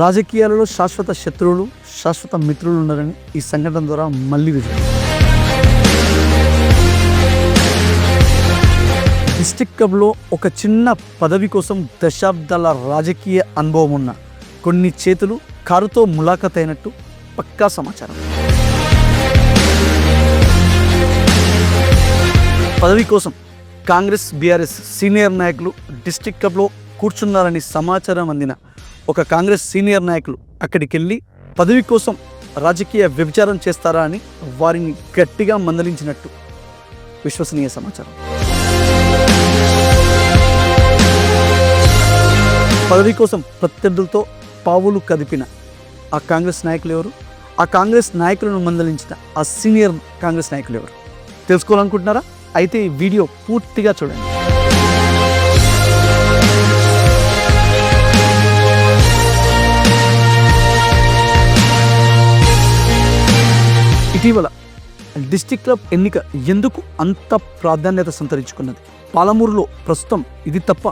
రాజకీయాలలో శాశ్వత శత్రువులు శాశ్వత మిత్రులు ఉన్నారని ఈ సంఘటన ద్వారా మళ్ళీ రుజువు డిస్టిక్ క్లబ్లో ఒక చిన్న పదవి కోసం దశాబ్దాల రాజకీయ అనుభవం ఉన్న కొన్ని చేతులు కారుతో ములాఖత్ అయినట్టు పక్కా సమాచారం. పదవి కోసం కాంగ్రెస్ బీఆర్ఎస్ సీనియర్ నాయకులు డిస్టిక్ క్లబ్లో కూర్చున్నారని సమాచారం అందిన ఒక కాంగ్రెస్ సీనియర్ నాయకులు అక్కడికి వెళ్ళి పదవి కోసం రాజకీయ వ్యభిచారం చేస్తారా అని వారిని గట్టిగా మందలించినట్టు విశ్వసనీయ సమాచారం. పదవి కోసం ప్రత్యర్థులతో పావులు కదిపిన ఆ కాంగ్రెస్ నాయకులు ఎవరు? ఆ కాంగ్రెస్ నాయకులను మందలించిన ఆ సీనియర్ కాంగ్రెస్ నాయకులు ఎవరు? తెలుసుకోవాలనుకుంటున్నారా? అయితే ఈ వీడియో పూర్తిగా చూడండి. ఇటీవల డిస్టిక్ క్లబ్ ఎన్నిక ఎందుకు అంత ప్రాధాన్యత సంతరించుకున్నది? పాలమూరులో ప్రస్తుతం ఇది తప్ప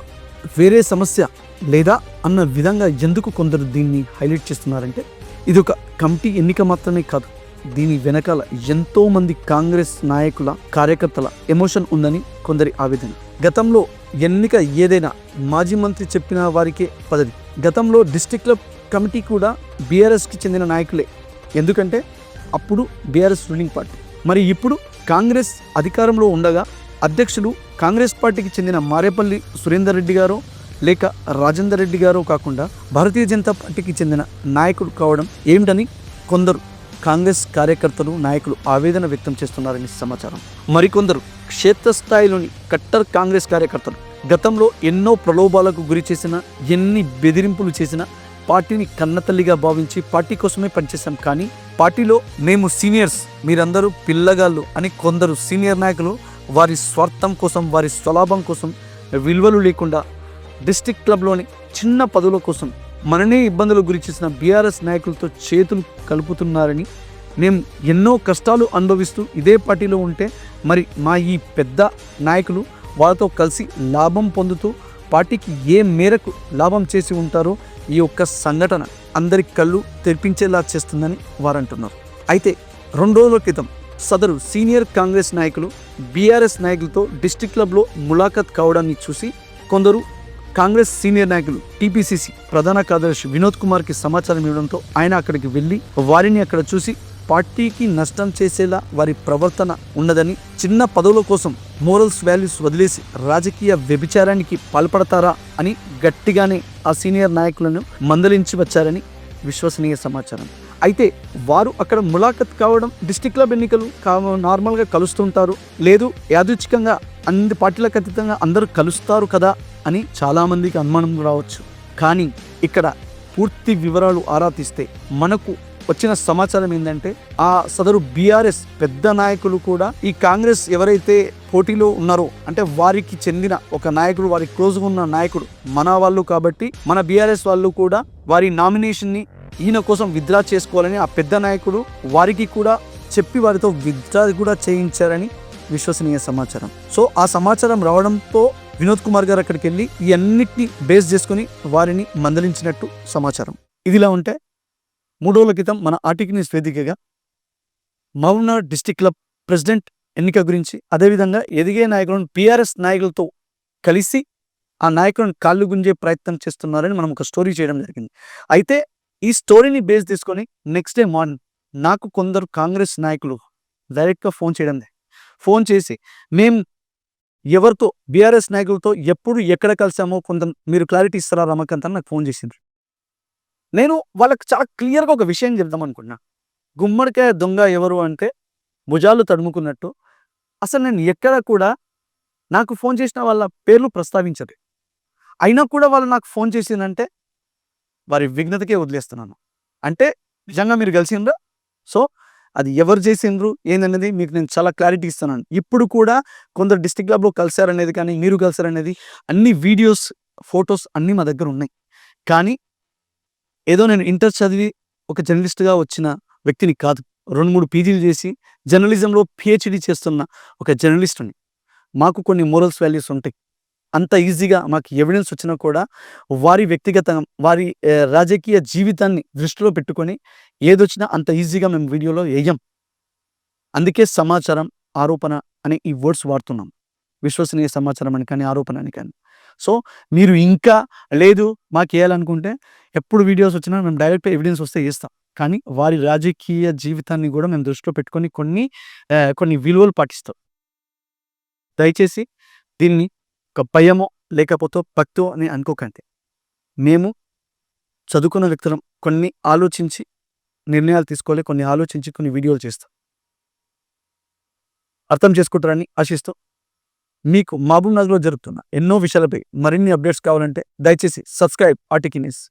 వేరే సమస్య లేదా? అన్న విధంగా ఎందుకు కొందరు దీన్ని హైలైట్ చేస్తున్నారంటే ఇది ఒక కమిటీ ఎన్నిక మాత్రమే కాదు దీని వెనకాల ఎంతో మంది కాంగ్రెస్ నాయకుల కార్యకర్తల ఎమోషన్ ఉందని కొందరి ఆవేదన. గతంలో ఎన్నిక ఏదైనా మాజీ మంత్రి చెప్పిన వారికే పదవి. గతంలో డిస్టిక్ క్లబ్ కమిటీ కూడా బీఆర్ఎస్కి చెందిన నాయకులే. ఎందుకంటే అప్పుడు బీఆర్ఎస్ రూలింగ్ పార్టీ మరి ఇప్పుడు కాంగ్రెస్ అధికారంలో ఉండగా అధ్యక్షులు కాంగ్రెస్ పార్టీకి చెందిన మారేపల్లి సురేందర్ రెడ్డి గారు లేక రాజేందర్ రెడ్డి గారు కాకుండా భారతీయ జనతా పార్టీకి చెందిన నాయకుడు కావడం ఏమిటని కొందరు కాంగ్రెస్ కార్యకర్తలు నాయకులు ఆవేదన వ్యక్తం చేస్తున్నారని సమాచారం. మరికొందరు క్షేత్రస్థాయిలోని కట్టర్ కాంగ్రెస్ కార్యకర్తలు గతంలో ఎన్నో ప్రలోభాలకు గురి చేసిన ఎన్ని బెదిరింపులు చేసినా పార్టీని కన్నతల్లిగా భావించి పార్టీ కోసమే పనిచేశాం కానీ పార్టీలో మేము సీనియర్స్ మీరందరూ పిల్లగాళ్ళు అని కొందరు సీనియర్ నాయకులు వారి స్వార్థం కోసం వారి స్వలాభం కోసం విలువలు లేకుండా డిస్టిక్ క్లబ్లోని చిన్న పదవుల కోసం మననే ఇబ్బందులు గురి చేసిన బీఆర్ఎస్ నాయకులతో చేతులు కలుపుతున్నారని మేము ఎన్నో కష్టాలు అనుభవిస్తూ ఇదే పార్టీలో ఉంటే మరి మా ఈ పెద్ద నాయకులు వాళ్ళతో కలిసి లాభం పొందుతూ పార్టీకి ఏ మేరకు లాభం చేసి ఉంటారో ఈ యొక్క సంఘటన. అందరి కళ్ళు తెరిపించేలా చేస్తుందని వారు అంటున్నారు అయితే రెండు రోజుల క్రితం సదరు సీనియర్ కాంగ్రెస్ నాయకులు బీఆర్ఎస్ నాయకులతో డిస్టిక్ క్లబ్లో ములాఖత్ కావడాన్ని చూసి కొందరు కాంగ్రెస్ సీనియర్ నాయకులు టీపీసీసీ ప్రధాన కార్యదర్శి వినోద్ కుమార్కి సమాచారం ఇవ్వడంతో ఆయన అక్కడికి వెళ్ళి వారిని అక్కడ చూసి పార్టీకి నష్టం చేసేలా వారి ప్రవర్తన ఉన్నదని చిన్న పదవుల కోసం మోరల్స్ వాల్యూస్ వదిలేసి రాజకీయ వ్యభిచారానికి పాల్పడతారా అని గట్టిగానే ఆ సీనియర్ నాయకులను మందలించి వచ్చారని విశ్వసనీయ సమాచారం. అయితే వారు అక్కడ ములాఖత్ కావడం డిస్టిక్ క్లబ్ ఎన్నికలు నార్మల్గా కలుస్తుంటారు. లేదు యాదృచ్ఛికంగా అన్ని పార్టీలకు అతీతంగా అందరూ కలుస్తారు కదా అని చాలామందికి అనుమానం రావచ్చు. కానీ ఇక్కడ పూర్తి వివరాలు ఆరా తీస్తే మనకు వచ్చిన సమాచారం ఏంటంటే ఆ సదరు బీఆర్ఎస్ పెద్ద నాయకులు కూడా ఈ కాంగ్రెస్ ఎవరైతే పోటీలో ఉన్నారో అంటే వారికి చెందిన ఒక నాయకుడు వారి క్లోజ్గా ఉన్న నాయకుడు మన వాళ్ళు కాబట్టి మన బీఆర్ఎస్ వాళ్ళు కూడా వారి నామినేషన్ని ఈయన కోసం విత్డ్రా చేసుకోవాలని ఆ పెద్ద నాయకుడు వారికి కూడా చెప్పి వారితో విత్డ్రా కూడా చేయించారని విశ్వసనీయ సమాచారం. సో ఆ సమాచారం రావడంతో వినోద్ కుమార్ గారు అక్కడికి వెళ్ళి ఇవన్నిటిని బేస్ చేసుకుని వారిని మందలించినట్టు సమాచారం. ఇదిలా ఉంటే మూడు రోజుల క్రితం మన ఆర్టిక్ న్యూస్ వేదికగా మహబూబ్నగర్ డిస్టిక్ క్లబ్ ప్రెసిడెంట్ ఎన్నిక గురించి అదేవిధంగా ఎదిగే నాయకులను పిఆర్ఎస్ నాయకులతో కలిసి ఆ నాయకులను కాళ్ళు గుంజే ప్రయత్నం చేస్తున్నారని మనం ఒక స్టోరీ చేయడం జరిగింది. అయితే ఈ స్టోరీని బేస్ తీసుకొని నెక్స్ట్ డే మార్నింగ్ నాకు కొందరు కాంగ్రెస్ నాయకులు డైరెక్ట్గా ఫోన్ చేయడం ఫోన్ చేసి మేం ఎవరితో బీఆర్ఎస్ నాయకులతో ఎప్పుడు ఎక్కడ కలిసామో కొంత మీరు క్లారిటీ ఇస్తారా రమకంత అని నాకు ఫోన్ చేసిండ్రు. నేను వాళ్ళకి చాలా క్లియర్గా ఒక విషయం చెప్దాం అనుకున్నా గుమ్మడికాయ దొంగ ఎవరు అంటే భుజాలు తడుముకున్నట్టు అసలు నేను ఎక్కడ కూడా నాకు ఫోన్ చేసిన వాళ్ళ పేర్లు ప్రస్తావించదు. అయినా కూడా వాళ్ళు నాకు ఫోన్ చేసిందంటే వారి విఘ్నతకే వదిలేస్తున్నాను. అంటే నిజంగా మీరు కలిసిండ్రా? సో అది ఎవరు చేసిండ్రు? ఏందనేది మీకు నేను చాలా క్లారిటీ ఇస్తున్నాను. ఇప్పుడు కూడా కొందరు డిస్టిక్ క్లబ్లో కలిశారనేది కానీ మీరు కలిశారనేది అన్ని వీడియోస్ ఫొటోస్ అన్నీ మా దగ్గర ఉన్నాయి. కానీ ఏదో నేను ఇంటర్ చదివి ఒక జర్నలిస్ట్గా వచ్చిన వ్యక్తిని కాదు. రెండు మూడు పీజీలు చేసి జర్నలిజంలో పిహెచ్డి చేస్తున్న ఒక జర్నలిస్ట్ని. మాకు కొన్ని మోరల్స్ వాల్యూస్ ఉంటాయి. అంత ఈజీగా మాకు ఎవిడెన్స్ వచ్చినా కూడా వారి వ్యక్తిగత వారి రాజకీయ జీవితాన్ని దృష్టిలో పెట్టుకొని ఏదొచ్చినా అంత ఈజీగా మేము వీడియోలో వేయం. అందుకే సమాచారం ఆరోపణ అనే ఈ వర్డ్స్ వాడుతున్నాం. విశ్వసనీయ సమాచారం అని కానీ ఆరోపణ అని కానీ. సో మీరు ఇంకా లేదు మాకు వేయాలనుకుంటే ఎప్పుడు వీడియోస్ వచ్చినా మేము డైరెక్ట్ ఎవిడెన్స్ వస్తే ఇస్తాం కానీ వారి రాజకీయ జీవితాన్ని కూడా మేము దృష్టిలో పెట్టుకొని కొన్ని కొన్ని విలువలు పాటిస్తాం. దయచేసి దీన్ని ఒక భయమో లేకపోతే భక్తో అని అనుకోకండి. మేము చదువుకున్న వ్యక్తులం కొన్ని ఆలోచించి నిర్ణయాలు తీసుకోవాలి కొన్ని ఆలోచించి కొన్ని వీడియోలు చేస్తాం. అర్థం చేసుకుంటారని ఆశిస్తూ మీకు మహబూబ్ నగర్లో జరుగుతున్న ఎన్నో విషయాలపై మరిన్ని అప్డేట్స్ కావాలంటే దయచేసి సబ్స్క్రైబ్ ఆర్టికి న్యూస్.